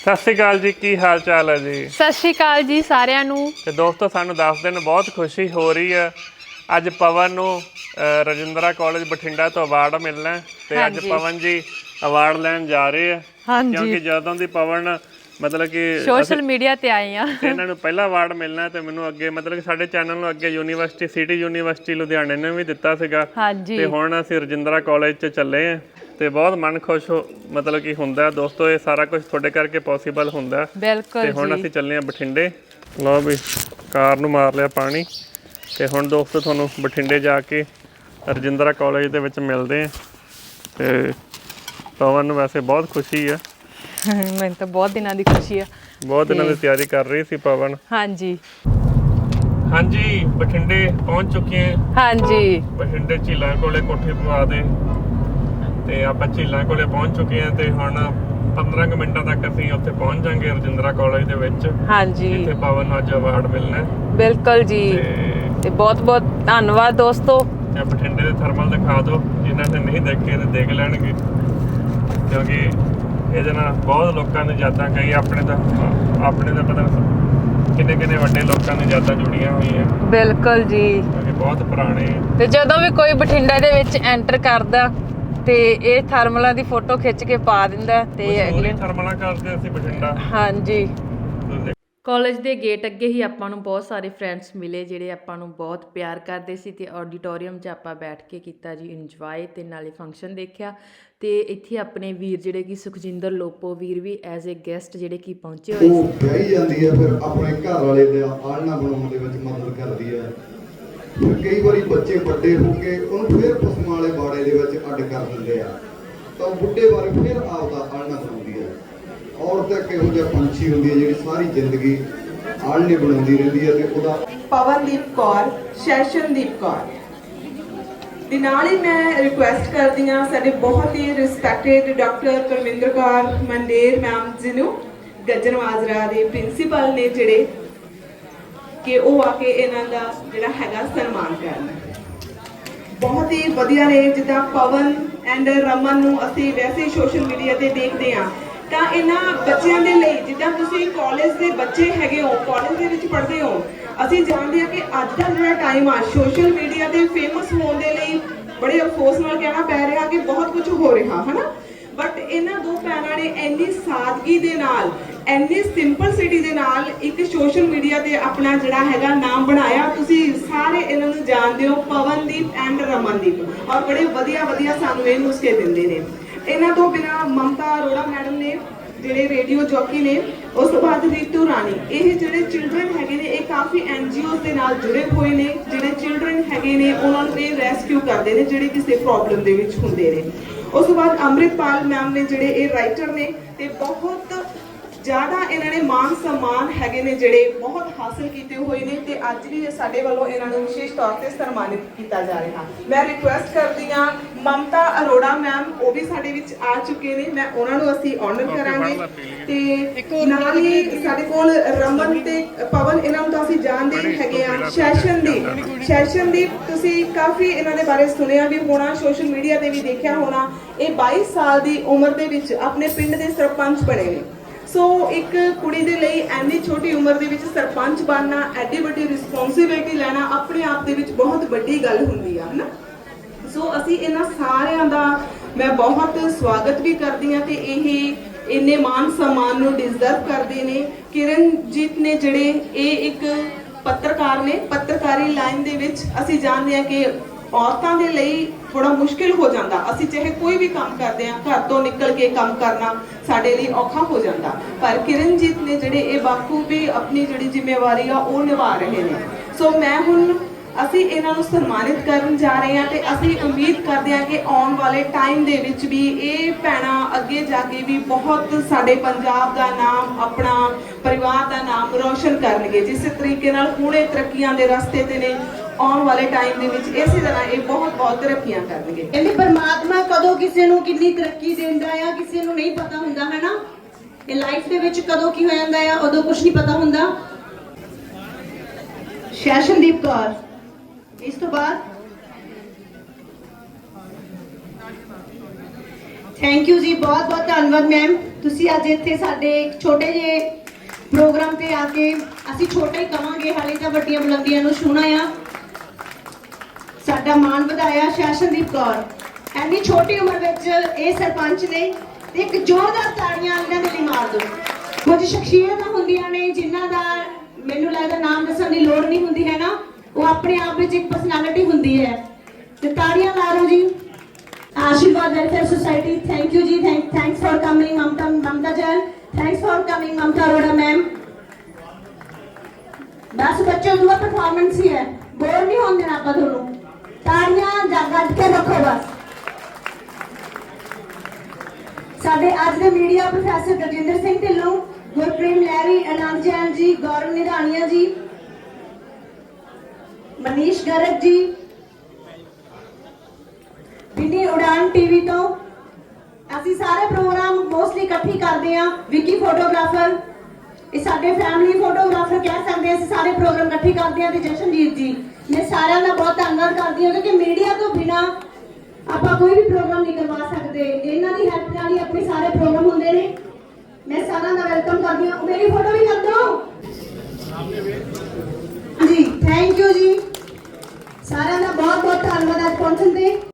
ਸਤਿ ਸ਼੍ਰੀ ਅਕਾਲ ਜੀ ਕੀ ਹਾਲ ਚਾਲ ਹੈ ਜੀ? ਸਤਿ ਸ਼੍ਰੀ ਅਕਾਲ ਜੀ ਸਾਰਿਆਂ ਨੂੰ। ਤੇ ਦੋਸਤੋ ਸਾਨੂੰ 10 ਦਿਨ ਬਹੁਤ ਖੁਸ਼ੀ ਹੋ ਰਹੀ ਹੈ। ਅੱਜ ਪਵਨ ਨੂੰ ਅ, ਰਜਿੰਦਰਾ ਕਾਲਜ ਬਠਿੰਡਾ ਤੋਂ ਅਵਾਰਡ ਮਿਲਣਾ ਹੈ ਤੇ ਅੱਜ ਹਾਂਜੀ। ਪਵਨ ਜੀ ਅਵਾਰਡ ਲੈਣ ਜਾ ਰਹੇ ਆ ਹਾਂਜੀ। ਕਿਉਂਕਿ ਜਦੋਂ ਦੀ ਪਵਨ ਮਤਲਬ ਕਿ ਸੋਸ਼ਲ ਮੀਡੀਆ ਤੇ ਆਏ ਆ ਇਹਨਾਂ ਨੂੰ ਪਹਿਲਾ ਅਵਾਰਡ ਮਿਲਣਾ ਤੇ ਮੈਨੂੰ ਅੱਗੇ ਮਤਲਬ ਕਿ ਸਾਡੇ ਚੈਨਲ ਨੂੰ ਅੱਗੇ ਯੂਨੀਵਰਸਿਟੀ ਸਿਟੀ ਯੂਨੀਵਰਸਿਟੀ ਲੁਧਿਆਣੇ ਨੇ ਵੀ ਦਿੱਤਾ ਸੀਗਾ। ਹਾਂਜੀ। ਤੇ ਹੁਣ ਅਸੀਂ ਰਜਿੰਦਰਾ ਕਾਲਜ 'ਚ ਚੱਲੇ ਆ ਤੇ ਬਹੁਤ ਮਨ ਖੁਸ਼ ਹੋ ਮਤਲਬ ਕਿ ਹੁੰਦਾ ਹੈ। ਦੋਸਤੋ ਇਹ ਸਾਰਾ ਕੁਝ ਤੁਹਾਡੇ ਕਰਕੇ ਪੋਸੀਬਲ ਹੁੰਦਾ ਹੈ। ਤੇ ਬਿਲਕੁਲ ਹੁਣ ਜੀ। ਅਸੀਂ ਚੱਲੇ ਆ ਬਠਿੰਡੇ। ਲਓ ਵੀ ਕਾਰ ਨੂੰ ਮਾਰ ਲਿਆ ਪਾਣੀ। ਤੇ ਹੁਣ ਦੋਸਤੋ ਤੁਹਾਨੂੰ ਬਠਿੰਡੇ ਜਾ ਕੇ ਰਜਿੰਦਰਾ ਕਾਲਜ ਦੇ ਵਿੱਚ ਮਿਲਦੇ ਆ ਤੇ ਪਵਨ ਨੂੰ ਵੈਸੇ ਬਹੁਤ ਖੁਸ਼ੀ ਆ ਮੈਨੂੰ ਤਾਂ ਬਹੁਤ ਦਿਨਾਂ ਦੀ ਖੁਸ਼ੀ ਆ। ਬਹੁਤ ਦਿਨਾਂ ਦੀ ਤਿਆਰੀ ਕਰ ਰਹੀ ਸੀ ਪਵਨ। ਹਾਂਜੀ। ਹਾਂਜੀ ਬਠਿੰਡੇ ਪਹੁੰਚ ਚੁੱਕੇ ਹਾਂ। ਹਾਂਜੀ। ਬਠਿੰਡੇ ਝੀਲਾਂ ਕੋਲੇ ਕੋਠੇ ਪਵਾ ਦੇ। ਤੇ ਆਪਾਂ ਝੀਲਾਂ ਕੋਲੇ ਪਹੁੰਚ ਚੁੱਕੇ ਹਾਂ ਤੇ ਹੁਣ 15 ਕੁ ਮਿੰਟਾਂ ਤੱਕ ਅਸੀਂ ਉੱਥੇ ਪਹੁੰਚ ਜਾਾਂਗੇ ਰਜਿੰਦਰਾ ਕਾਲਜ ਦੇ ਵਿੱਚ ਹਾਂਜੀ। ਜਿੱਥੇ ਪਵਨ ਨੂੰ ਅੱਜ ਅਵਾਰਡ ਮਿਲਣਾ ਹੈ। ਬਿਲਕੁਲ ਜੀ। ਤੇ ਤੇ ਬਹੁਤ ਬਹੁਤ ਧੰਨਵਾਦ ਦੋਸਤੋ। ਜਾਂ ਬਠਿੰਡੇ ਦੇ ਥਰਮਲ ਦਿਖਾ ਦਿਓ ਜਿਨ੍ਹਾਂ ਨੇ ਨਹੀਂ ਦੇਖੇ ਤੇ ਦੇਖ ਲੈਣਗੇ। ਕਿਉਂਕਿ ਇਹਦੇ ਨਾਲ ਬਹੁਤ ਲੋਕਾਂ ਨੇ ਯਾਦਾਂ ਕਈ ਆਪਣੇ ਤਾਂ ਆਪਣੇ ਤਾਂ ਪਤਾ ਕਿੰਨੇ ਕਿੰਨੇ ਵੱਡੇ ਲੋਕਾਂ ਨੇ ਯਾਦਾਂ ਜੁੜੀਆਂ ਹੋਈਆਂ। ਬਿਲਕੁਲ ਜੀ। ਕਿਉਂਕਿ ਬਹੁਤ ਪੁਰਾਣੇ ਤੇ ਜਦੋਂ ਵੀ ਕੋਈ ਬਠਿੰਡਾ ਦੇ ਵਿੱਚ ਐਂਟਰ ਕਰਦਾ ਤੇ ਇਹ ਥਰਮਲਾਂ ਦੀ ਫੋਟੋ ਖਿੱਚ ਕੇ ਪਾ ਦਿੰਦਾ ਤੇ ਅਗਲੇ ਥਰਮਲਾਂ ਕਰਦੇ ਅਸੀਂ ਬਠਿੰਡਾ। ਹਾਂਜੀ। ਕਾਲਜ ਦੇ ਗੇਟ ਅੱਗੇ ਹੀ ਆਪਾਂ ਨੂੰ ਬਹੁਤ ਸਾਰੇ ਫਰੈਂਡਸ ਮਿਲੇ ਜਿਹੜੇ ਆਪਾਂ ਨੂੰ ਬਹੁਤ ਪਿਆਰ ਕਰਦੇ ਸੀ ਤੇ ਆਡੀਟੋਰੀਅਮ 'ਚ ਆਪਾਂ ਬੈਠ ਕੇ ਕੀਤਾ ਜੀ ਇੰਜੋਏ ਤੇ ਨਾਲੇ ਫੰਕਸ਼ਨ ਦੇਖਿਆ। ਤੇ ਇੱਥੇ ਆਪਣੇ ਵੀਰ ਜਿਹੜੇ ਕਿ ਸੁਖਜਿੰਦਰ ਲੋਪੋ ਵੀਰ ਵੀ ਐਜ਼ ਅ ਗੈਸਟ ਜਿਹੜੇ ਕਿ ਪਹੁੰਚੇ ਹੋਏ ਉਹ ਵਿਆਹੀ ਜਾਂਦੀ ਹੈ ਫਿਰ ਆਪਣੇ ਘਰ ਵਾਲੇ ਦੇ ਆਲਣਾ ਬਣਾਉਣ ਦੇ ਵਿੱਚ ਮਦਦ ਕਰਦੀ ਹੈ। ਫਿਰ ਕਈ ਵਾਰੀ ਬੱਚੇ ਵੱਡੇ ਹੋ ਕੇ ਉਹਨੂੰ ਫਿਰ ਪਸ਼ੂਆਂ ਵਾਲੇ ਬਾੜੇ ਦੇ ਵਿੱਚ ਅੱਡ ਕਰ ਦਿੰਦੇ ਆ। ਤਾਂ ਉਹ ਬੁੱਢੇ ਬਾਰੇ ਫਿਰ ਆਪਦਾ ਆਲਣਾ ਬਣਾਉਂਦੀ ਹੈ ਔਰਤ ਇੱਕ ਇਹੋ ਜਿਹਾ ਪੰਛੀ ਹੁੰਦੀ ਹੈ ਜਿਹੜੀ ਸਾਰੀ ਜ਼ਿੰਦਗੀ ਆਲਣੇ ਬਣਾਉਂਦੀ ਰਹਿੰਦੀ ਹੈ ਤੇ ਉਹਦਾ ਪਵਨਦੀਪ ਕੌਰ, ਸੈਸ਼ਨਦੀਪ ਕੌਰ। ਦੇ ਨਾਲ ਹੀ ਮੈਂ ਰਿਕੁਐਸਟ ਕਰਦੀ ਹਾਂ ਸਾਡੇ ਬਹੁਤ ਹੀ respected doctor Parminder Kaur Mander ma'am ji ਨੂੰ ਗੱਜਣ ਮਾਜਰਾ ਦੇ ਪ੍ਰਿੰਸੀਪਲ ਨੇ ਜਿਹੜੇ ਕਿ ਉਹ ਆ ਕੇ ਇਹਨਾਂ ਦਾ ਜਿਹੜਾ ਹੈਗਾ ਸਨਮਾਨ ਕਰਨ। ਬਹੁਤ ਹੀ ਵਧੀਆ ਨੇ, ਜਿੱਦਾਂ ਪਵਨ ਐਂਡ ਰਮਨ ਨੂੰ ਅਸੀਂ ਵੈਸੇ ਸੋਸ਼ਲ ਮੀਡੀਆ ਤੇ ਦੇਖਦੇ ਹਾਂ। ਤਾਂ ਇਹਨਾਂ ਬੱਚਿਆਂ ਦੇ ਲਈ, ਜਿੱਦਾਂ ਤੁਸੀਂ ਕਾਲਜ ਦੇ ਬੱਚੇ ਹੈਗੇ ਹੋ ਕਾਲਜ ਦੇ ਵਿੱਚ ਪੜ੍ਹਦੇ ਹੋ, ਅਸੀਂ ਜਾਣਦੇ ਹਾਂ ਕਿ ਅੱਜ ਦਾ ਜਿਹੜਾ ਟਾਈਮ ਆ ਸੋਸ਼ਲ ਮੀਡੀਆ ਤੇ ਫੇਮਸ ਹੋਣ ਦੇ ਲਈ ਬੜੇ ਅਫਸੋਸ ਨਾਲ ਕਹਿਣਾ ਪੈ ਰਿਹਾ ਕਿ ਬਹੁਤ ਕੁਝ ਹੋ ਰਿਹਾ, ਹਨਾ? ਬਟ ਇਹਨਾਂ ਦੋ ਭੈਣਾਂ ਨੇ ਇੰਨੀ ਸਾਦਗੀ ਦੇ ਨਾਲ ਇੰਨੀ ਸਿੰਪਲਸਿਟੀ ਦੇ ਨਾਲ ਇੱਕ ਸੋਸ਼ਲ ਮੀਡੀਆ ਤੇ ਆਪਣਾ ਜਿਹੜਾ ਹੈਗਾ ਨਾਮ ਬਣਾਇਆ, ਤੁਸੀਂ ਸਾਰੇ ਇਹਨਾਂ ਨੂੰ ਜਾਣਦੇ ਹੋ, ਪਵਨਦੀਪ ਐਂਡ ਰਮਨਦੀਪ। ਔਰ ਬੜੇ ਵਧੀਆ ਵਧੀਆ ਸਾਨੂੰ ਇਹ ਨੁਸਖੇ ਦਿੰਦੇ ਨੇ। ਇਹਨਾਂ ਤੋਂ ਬਿਨਾ ਮਮਤਾ ਅਰੋੜਾ ਮੈਡਮ ਨੇ, ਜਿਹੜੇ ਰੇਡੀਓ ਜੌਕੀ ਨੇ, ਉਸ ਤੋਂ ਬਾਅਦ ਰੀਤੂ ਰਾਣੀ। ਇਹ ਜਿਹੜੇ ਚਿਲਡਰਨ ਹੈਗੇ ਨੇ, ਇਹ ਕਾਫੀ ਐਨਜੀਓਜ਼ ਦੇ ਨਾਲ ਜੁੜੇ ਹੋਏ ਨੇ, ਜਿਹੜੇ ਚਿਲਡਰਨ ਹੈਗੇ ਨੇ, ਉਹਨਾਂ ਨੂੰ ਇਹ ਰੈਸਕਿਊ ਕਰਦੇ ਨੇ, ਜਿਹੜੇ ਕਿਸੇ ਪ੍ਰੋਬਲਮ ਦੇ ਵਿੱਚ ਹੁੰਦੇ ਨੇ। ਉਸ ਤੋਂ ਬਾਅਦ ਅੰਮ੍ਰਿਤਪਾਲ ਮੈਮ ਨੇ ਜਿਹੜੇ ਇਹ ਰਾਈਟਰ ਨੇ, ਤੇ ਬਹੁਤ ਜ਼ਿਆਦਾ ਇਹਨਾਂ ਨੇ ਮਾਨ ਸਨਮਾਨ ਹੈਗੇ ਨੇ ਜਿਹੜੇ ਬਹੁਤ ਹਾਸਲ ਕੀਤੇ ਹੋਏ ਨੇ ਤੇ ਅੱਜ ਵੀ ਇਹ ਸਾਡੇ ਵੱਲੋਂ ਇਹਨਾਂ ਨੂੰ ਵਿਸ਼ੇਸ਼ ਤੌਰ ਤੇ ਸਨਮਾਨਿਤ ਕੀਤਾ ਜਾ ਰਿਹਾ। ਮੈਂ ਰਿਕੁਐਸਟ ਕਰਦੀ ਹਾਂ ਮਮਤਾ ਅਰੋੜਾ ਮੈਮ ਉਹ ਵੀ ਸਾਡੇ ਵਿੱਚ ਆ ਚੁੱਕੇ ਨੇ। ਮੈਂ ਉਹਨਾਂ ਨੂੰ ਅਸੀਂ ਆਨਰ ਕਰਾਂਗੇ। ਤੇ ਨਾਲ ਹੀ ਸਾਡੇ ਕੋਲ ਰਮਨ ਤੇ ਪਵਨ ਇਹਨਾਂ ਨੂੰ ਤਾਂ ਅਸੀਂ ਜਾਣਦੇ ਹੀ ਹੈਗੇ ਆ। ਸੈਸ਼ਨਦੀਪ ਸੈਸ਼ਨਦੀਪ ਤੁਸੀਂ ਕਾਫੀ ਇਹਨਾਂ ਦੇ ਬਾਰੇ ਸੁਣਿਆ ਵੀ ਹੋਣਾ ਸੋਸ਼ਲ ਮੀਡੀਆ ਤੇ ਵੀ ਦੇਖਿਆ ਹੋਣਾ। ਇਹ 22 ਸਾਲ ਦੀ ਉਮਰ ਦੇ ਵਿੱਚ ਆਪਣੇ ਪਿੰਡ ਦੇ ਸਰਪੰਚ ਬਣੇ ਨੇ। ਸੋ ਇੱਕ ਕੁੜੀ ਦੇ ਲਈ ਐਨੀ ਛੋਟੀ ਉਮਰ ਦੇ ਵਿੱਚ ਸਰਪੰਚ ਬਣਨਾ, ਐਡੀ ਵੱਡੀ ਰਿਸਪੌਂਸਿਬਿਲਟੀ ਲੈਣਾ ਆਪਣੇ ਆਪ ਦੇ ਵਿੱਚ ਬਹੁਤ ਵੱਡੀ ਗੱਲ ਹੁੰਦੀ ਆ, ਹਨਾ? ਸੋ ਅਸੀਂ ਇਹਨਾਂ ਸਾਰਿਆਂ ਦਾ ਮੈਂ ਬਹੁਤ ਸਵਾਗਤ ਵੀ ਕਰਦੀ ਹਾਂ ਤੇ ਇਹ ਇੰਨੇ ਮਾਨ ਸਨਮਾਨ ਨੂੰ ਡਿਜ਼ਰਵ ਕਰਦੇ ਨੇ। ਕਿਰਨਜੀਤ ਨੇ ਜਿਹੜੇ ਇਹ ਇੱਕ ਪੱਤਰਕਾਰ ਨੇ, ਪੱਤਰਕਾਰੀ ਲਾਈਨ ਦੇ ਵਿੱਚ ਅਸੀਂ ਜਾਣਦੇ ਹਾਂ ਕਿ ਔਰਤਾਂ ਦੇ ਲਈ ਥੋੜਾ ਮੁਸ਼ਕਿਲ ਹੋ ਜਾਂਦਾ। ਅਸੀਂ ਚਾਹੇ ਕੋਈ ਵੀ ਕੰਮ ਕਰਦੇ ਹਾਂ, ਘਰ ਤੋਂ ਨਿਕਲ ਕੇ ਕੰਮ ਕਰਨਾ ਸਾਡੇ ਲਈ ਔਖਾ ਹੋ ਜਾਂਦਾ। ਪਰ ਕਿਰਨਜੀਤ ਨੇ ਜਿਹੜੇ ਇਹ ਬਾਕੂ ਵੀ ਆਪਣੀ ਜਿਹੜੀ ਜ਼ਿੰਮੇਵਾਰੀ ਆ, ਉਹ ਨਿਭਾ ਰਹੇ ਨੇ। ਸੋ ਮੈਂ ਹੁਣ ਅਸੀਂ ਇਹਨਾਂ ਨੂੰ ਸਨਮਾਨਿਤ ਕਰਨ ਜਾ ਰਹੇ ਹਾਂ ਤੇ ਅਸੀਂ ਉਮੀਦ ਕਰਦੇ ਹਾਂ ਕਿ ਆਉਣ ਵਾਲੇ ਟਾਈਮ ਦੇ ਵਿੱਚ ਵੀ ਇਹ ਭੈਣਾਂ ਅੱਗੇ ਜਾ ਕੇ ਵੀ ਬਹੁਤ ਸਾਡੇ ਪੰਜਾਬ ਦਾ ਨਾਮ, ਆਪਣਾ ਪਰਿਵਾਰ ਦਾ ਨਾਮ ਰੋਸ਼ਨ ਕਰਨਗੇ। ਜਿਸ ਤਰੀਕੇ ਨਾਲ ਹੁਣੇ ਤਰੱਕੀਆਂ ਦੇ ਰਸਤੇ ਤੇ ਨੇ ਆਉਣ ਵਾਲੇ ਟਾਈਮ ਦੇ ਵਿੱਚ ਇਸੇ ਤਰ੍ਹਾਂ ਇਹ ਬਹੁਤ ਬਹੁਤ ਤਰੱਕੀਆਂ ਕਰਨਗੇ। ਕਹਿੰਦੇ ਪਰਮਾਤਮਾ ਕਦੋਂ ਕਿਸੇ ਨੂੰ ਕਿੰਨੀ ਤਰੱਕੀ ਦਿੰਦਾ ਆ ਕਿਸੇ ਨੂੰ ਨਹੀਂ ਪਤਾ ਹੁੰਦਾ ਹੈ ਨਾ ਇਹ ਲਾਈਫ ਦੇ ਵਿੱਚ ਕਦੋਂ ਕੀ ਹੋ ਜਾਂਦਾ ਆ ਉਦੋਂ ਕੁਝ ਨਹੀਂ ਪਤਾ ਹੁੰਦਾ। ਸ਼ੈਸ਼ਨਦੀਪ ਕੌਰ। ਇਸ ਤੋਂ ਬਾਅਦ? ਥੈਂਕ ਯੂ ਜੀ ਬਹੁਤ ਬਹੁਤ ਧੰਨਵਾਦ ਮੈਮ ਤੁਸੀਂ ਅੱਜ ਇੱਥੇ ਸਾਡੇ ਇੱਕ ਛੋਟੇ ਜਿਹੇ ਪ੍ਰੋਗਰਾਮ ਤੇ ਆ ਕੇ ਅਸੀਂ ਛੋਟਾ ਹੀ ਕਵਾਂਗੇ ਹਾਲੇ ਤਾਂ ਵੱਡੀਆਂ ਬੁਲੰਦੀਆਂ ਨੂੰ ਛੂਣਾ ਆ। ਦਾ ਮਾਣ ਵਧਾਇਆ ਸ਼ਾਸ਼ਨਦੀਪ ਕੌਰ। ਐਨੀ ਛੋਟੀ ਉਮਰ ਵਿੱਚ ਇਹ ਸਰਪੰਚ ਨੇ ਇੱਕ ਜ਼ੋਰਦਾਰ ਤਾੜੀਆਂ ਇਹਨਾਂ ਦੇ ਲਈ ਮਾਰ ਕੁਝ ਸ਼ਖਸੀਅਤਾਂ ਹੁੰਦੀਆਂ ਨੇ ਜਿਨ੍ਹਾਂ ਦਾ ਮੈਨੂੰ ਲੱਗਦਾ ਨਾਮ ਦੱਸਣ ਦੀ ਲੋੜ ਨਹੀਂ ਹੁੰਦੀ ਹੈ ਨਾ। ਉਹ ਆਪਣੇ ਆਪ ਵਿੱਚ ਇੱਕ ਪਰਸਨੈਲਿਟੀ ਹੁੰਦੀ ਹੈ। ਤੇ ਤਾੜੀਆਂ ਮਾਰੋ ਜੀ। Ashirwad welfare society thank you ਜੀ। Thank thanks for coming Mamta Mamta ਜਨ thanks for coming Mamta Rora ma'am ਬਸ ਬੱਚਿਆਂ ਨੂੰ ਪਰਫਾਰਮੈਂਸ ਹੀ ਹੈ। ਬੋਰ ਨਹੀਂ ਹੋਣ ਦੇਣਾ ਆਪਾਂ ਤੁਹਾਨੂੰ। ਸਾਡੇ ਅੱਜ ਦੇ ਮੀਡੀਆ ਪ੍ਰੋਫੈਸਰ ਗਜਿੰਦਰ ਸਿੰਘ ਢਿੱਲੋਂ ਗੁਰਪ੍ਰੀਮ ਲੈਰੀ ਅਨੰਦ ਜੈਨ ਜੀ, ਗੌਰਵ ਨਿਧਾਨੀਆ ਜੀ, ਮਨੀਸ਼ ਗਰਗ ਜੀ ਬਿਨੀ ਉਡਾਨ ਟੀਵੀ ਤੋਂ। ਅਸੀਂ ਸਾਰੇ ਪ੍ਰੋਗਰਾਮ ਮੋਸਟਲੀ ਇਕੱਠੀ ਕਰਦੇ ਆ ਵਿਕੀ ਫੋਟੋਗ੍ਰਾਫਰ। ਇਹ ਸਾਡੇ ਫੈਮਿਲੀ ਫੋਟੋਗ੍ਰਾਫਰ ਕਹਿ ਸਕਦੇ ਅਸੀਂ ਸਾਰੇ ਪ੍ਰੋਗਰਾਮ ਇਕੱਠੀ ਕਰਦੇ ਆ ਤੇ ਜਸ਼ਨਜੀਤ ਜੀ। ਮੈਂ ਸਾਰਿਆਂ ਦਾ ਬਹੁਤ ਧੰਨਵਾਦ ਕਰਦੀ ਹਾਂ ਕਿ ਮੀਡੀਆ ਤੋਂ ਬਿਨਾ ਆਪਾਂ ਕੋਈ ਵੀ ਪ੍ਰੋਗਰਾਮ ਨਹੀਂ ਕਰਵਾ ਸਕਦੇ। ਇਹਨਾਂ ਦੀ ਹੈਲਪ ਨਾਲ ਹੀ ਆਪਣੇ ਸਾਰੇ ਪ੍ਰੋਗਰਾਮ ਹੁੰਦੇ ਨੇ। ਮੈਂ ਸਾਰਿਆਂ ਦਾ ਵੈਲਕਮ ਕਰਦੀ ਹਾਂ। ਮੇਰੀ ਫੋਟੋ ਵੀ ਕਰ ਦਿਓ ਜੀ ਥੈਂਕ ਯੂ ਜੀ। ਸਾਰਿਆਂ ਦਾ ਬਹੁਤ ਬਹੁਤ ਧੰਨਵਾਦ ਅੱਜ ਪਹੁੰਚਣ ਤੇ ਤੇ।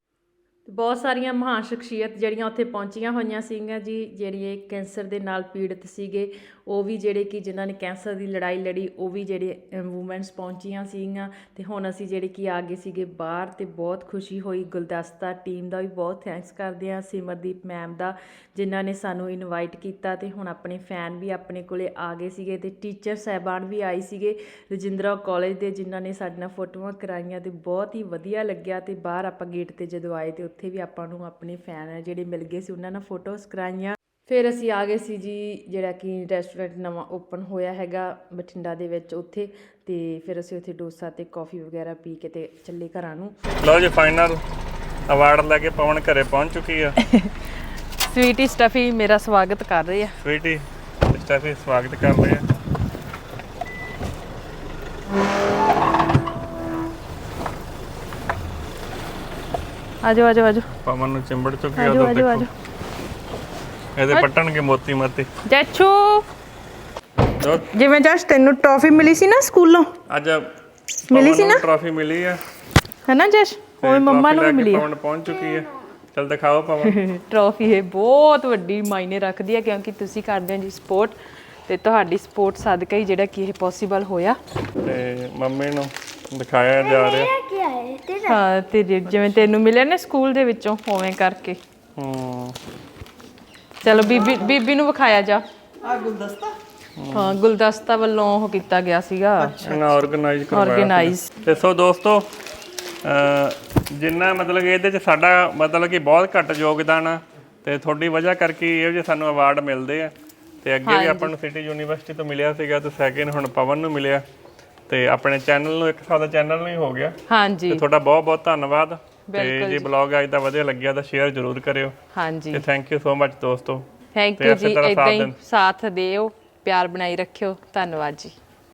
ਬਹੁਤ ਸਾਰੀਆਂ ਮਹਾਨ ਸ਼ਖਸੀਅਤ ਜਿਹੜੀਆਂ ਉੱਥੇ ਪਹੁੰਚੀਆਂ ਹੋਈਆਂ ਸੀਗੀਆਂ ਜੀ, ਜਿਹੜੇ ਕੈਂਸਰ ਦੇ ਨਾਲ ਪੀੜਤ ਸੀਗੇ, ਉਹ ਵੀ ਜਿਹੜੇ ਕਿ ਜਿਨ੍ਹਾਂ ਨੇ ਕੈਂਸਰ ਦੀ ਲੜਾਈ ਲੜੀ, ਉਹ ਵੀ ਜਿਹੜੇ ਵੂਮੈਨਸ ਪਹੁੰਚੀਆਂ ਸੀਗੀਆਂ ਤੇ ਹੁਣ ਅਸੀਂ ਜਿਹੜੇ ਕਿ ਆ ਗਏ ਸੀਗੇ ਬਾਹਰ ਤੇ ਬਹੁਤ ਖੁਸ਼ੀ ਹੋਈ, ਗੁਲਦਸਤਾ ਟੀਮ ਦਾ ਵੀ ਬਹੁਤ ਥੈਂਕਸ ਕਰਦੇ ਹਾਂ, ਸਿਮਰਦੀਪ ਮੈਮ ਦਾ, ਜਿਨ੍ਹਾਂ ਨੇ ਸਾਨੂੰ ਇਨਵਾਈਟ ਕੀਤਾ ਤੇ ਹੁਣ ਆਪਣੇ ਫੈਨ ਵੀ ਆਪਣੇ ਕੋਲੇ ਆ ਗਏ ਸੀਗੇ ਤੇ ਟੀਚਰ ਸਹਿਬਾਨ ਵੀ ਆਏ ਸੀਗੇ, ਰਜਿੰਦਰਾ ਕਾਲਜ ਦੇ ਜਿਨ੍ਹਾਂ ਨੇ ਸਾਡੇ ਨਾਲ ਫੋਟੋਆਂ ਕਰਾਈਆਂ ਤੇ ਬਹੁਤ ਹੀ ਵਧੀਆ ਲੱਗਿਆ ਤੇ ਬਾਹਰ ਆਪਾਂ ਗੇਟ ਤੇ ਜਦੋਂ ਆਏ ਤੇ ਉੱਥੇ ਵੀ ਆਪਾਂ ਨੂੰ ਆਪਣੇ ਫੈਨ ਜਿਹੜੇ ਮਿਲ ਗਏ ਸੀ ਉਹਨਾਂ ਨਾਲ ਫੋਟੋਸ ਕਰਾਈਆਂ। ਫਿਰ ਅਸੀਂ ਆ ਗਏ ਸੀ ਜੀ ਜਿਹੜਾ ਕਿ ਰੈਸਟੋਰੈਂਟ ਨਵਾਂ ਓਪਨ ਹੋਇਆ ਹੈਗਾ ਬਠਿੰਡਾ ਦੇ ਵਿੱਚ ਉੱਥੇ। ਤੇ ਫਿਰ ਅਸੀਂ ਉੱਥੇ ਡੋਸਾ ਤੇ ਕਾਫੀ ਵਗੈਰਾ ਪੀ ਕੇ ਤੇ ਚੱਲੇ ਘਰਾਂ ਨੂੰ। ਲਓ ਜੀ ਫਾਈਨਲ ਅਵਾਰਡ ਲੈ ਕੇ ਪਵਨ ਘਰੇ ਪਹੁੰਚ ਚੁੱਕੀ ਆ। ਸਵੀਟੀ ਸਟਫੀ ਮੇਰਾ ਸਵਾਗਤ ਕਰ ਰਹੇ ਆ। ਸਵੀਟੀ ਸਟੈਫੀ ਸਵਾਗਤ ਕਰਦੇ ਆ। ਆਜੋ ਆਜੋ ਆਜੋ। ਪਵਨ ਨੂੰ ਚਿੰਬੜ ਚੁੱਕੀ ਆ ਆਜੋ ਉਧਰ ਆਜੋ ਦੇਖੋ। ਆਜੋ। ਇਹਦੇ ਪੱਟਣਗੇ ਮੋਤੀ ਮੋਤੀ। ਜੈਛੂ। ਲਓ, ਜਿਵੇਂ ਜਸ ਤੈਨੂੰ ਟਰੋਫੀ ਮਿਲੀ ਸੀ ਨਾ ਸਕੂਲੋਂ? ਅੱਜ ਮਿਲੀ ਸੀ ਨੂੰ? ਟਰਾਫੀ ਮਿਲੀ ਆ। ਹੈਨਾ ਜਸ਼? ਉਹ ਮੰਮਾ ਨੂੰ ਵੀ ਮਿਲੀ ਆ? ਪਵਨ ਪਹੁੰਚ ਚੁੱਕੀ ਆ। ਚਲ ਦਿਖਾਓ ਪਵਨ। ਟਰੋਫੀ ਇਹ ਬਹੁਤ ਵੱਡੀ ਮਾਇਨੇ ਰੱਖਦੀ ਹੈ ਕਿਉਂਕਿ ਤੁਸੀਂ ਕਰਦੇ ਹੋ ਜੀ ਸਪੋਰਟ ਤੇ ਤੁਹਾਡੀ ਸਪੋਰਟ ਸਦਕਾ ਹੀ ਜਿਹੜਾ ਕਿ ਇਹ ਪੋਸੀਬਲ ਹੋਇਆ। ਤੇ ਮੰਮੀ ਨੂੰ ਦਿਖਾਇਆ ਜਾ ਰਿਹਾ। ਹਾਂ ਤੇ ਜਿਵੇਂ ਤੈਨੂੰ ਮਿਲਿਆ ਨਾ ਸਕੂਲ ਦੇ ਵਿੱਚੋਂ ਉਵੇਂ ਕਰਕੇ। ਹੂੰ। ਚਲੋ ਬੀਬੀ ਬੀਬੀ ਨੂੰ ਵਿਖਾਇਆ ਜਾ। ਆ ਗੁਲਦਸਤਾ? ਹਾਂ ਗੁਲਦਸਤਾ ਵੱਲੋਂ ਉਹ ਕੀਤਾ ਗਿਆ ਸੀਗਾ। ਇਹਨਾਂ ਆਰਗੇਨਾਈਜ਼ ਕਰਵਾਇਆ Organize। ਤੇ ਸੋ ਦੋਸਤੋ ਜਿੰਨਾ ਮਤਲਬ ਕਿ ਇਹਦੇ ਚ ਸਾਡਾ ਮਤਲਬ ਕਿ ਬਹੁਤ ਘੱਟ ਯੋਗਦਾਨ ਆ ਤੇ ਤੁਹਾਡੀ ਵਜ੍ਹਾ ਕਰਕੇ ਇਹੋ ਜਿਹੇ ਸਾਨੂੰ ਅਵਾਰਡ ਮਿਲਦੇ ਆ। ਤੇ ਅੱਗੇ ਵੀ ਆਪਾਂ ਨੂੰ ਸਿਟੀ ਯੂਨੀਵਰਸਿਟੀ ਤੋਂ ਮਿਲਿਆ ਸੀਗਾ ਤੇ ਸੈਕਿੰਡ ਹੁਣ ਪਵਨ ਨੂੰ ਮਿਲਿਆ। ਤੇ ਆਪਣੇ ਚੈਨਲ ਨੂੰ ਇੱਕ ਸਾਦਾ ਚੈਨਲ ਨੂੰ ਹੀ ਗਿਆ। ਹਾਂਜੀ। ਤੇ ਤੁਹਾਡਾ ਬਹੁਤ ਬਹੁਤ ਧੰਨਵਾਦ। ਤੇ ਜੇ ਬਲੌਗ ਅੱਜ ਦਾ ਵਧੀਆ ਲੱਗਿਆ ਤਾਂ ਸ਼ੇਅਰ ਜ਼ਰੂਰ ਕਰਿਓ। ਹਾਂਜੀ। ਤੇ ਥੈਂਕ ਯੂ ਸੋ ਮਚ ਦੋਸਤੋ। ਥੈਂਕ ਯੂ ਜੀ ਇਦਾਂ ਹੀ। ਸਾਥ ਦਿਓ ਪਿਆਰ ਬਣਾਈ ਰੱਖਿਓ। ਧੰਨਵਾਦ ਜੀ।